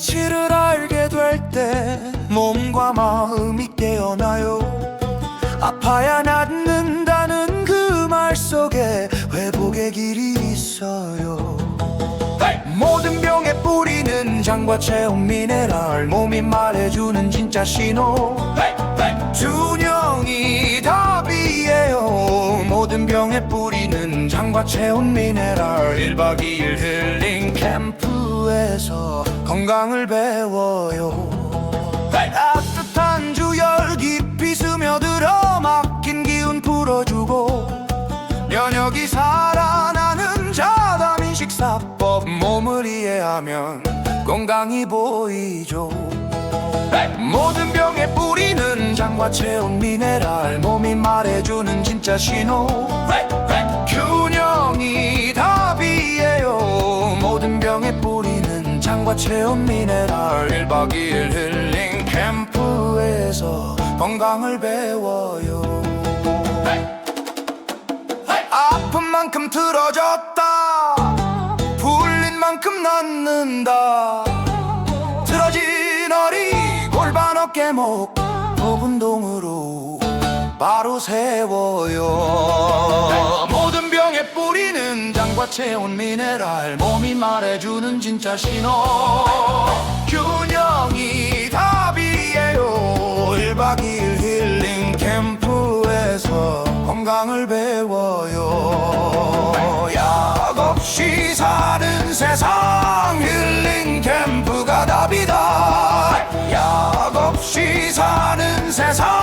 가치를 알게 될 때 몸과 마음이 깨어나요 아파야 낫는다는 그 말 속에 회복의 길이 있어요 hey! 모든 병의 뿌리는 장과 체온 미네랄 몸이 말해주는 진짜 신호 hey! hey! 균형이 답이에요 모든 병의 뿌리는 장과 체온 미네랄 1박 2일 흘리 캠프에서 건강을 배워요. 따뜻한 주열 깊이 스며들어 막힌 기운 풀어주고 면역이 살아나는 자담인 식사법 몸을 이해하면 건강이 보이죠. 모든 병의 뿌리는 장과 체온 미네랄 몸이 말해주는 진짜 신호 병의 뿌리는 장과 체온 미네랄. 1박 2일 힐링 캠프에서 건강을 배워요. 아픈 만큼 틀어졌다. 풀린 만큼 낫는다. 틀어진 허리 골반 어깨목 목 운동으로 바로 세워요 장과 체온 미네랄 몸이 말해주는 진짜 신호. 균형이 답이에요. 1박 2일 힐링 캠프에서 건강을 배워요. 약 없이 사는 세상 힐링 캠프가 답이다. 약 없이 사는 세상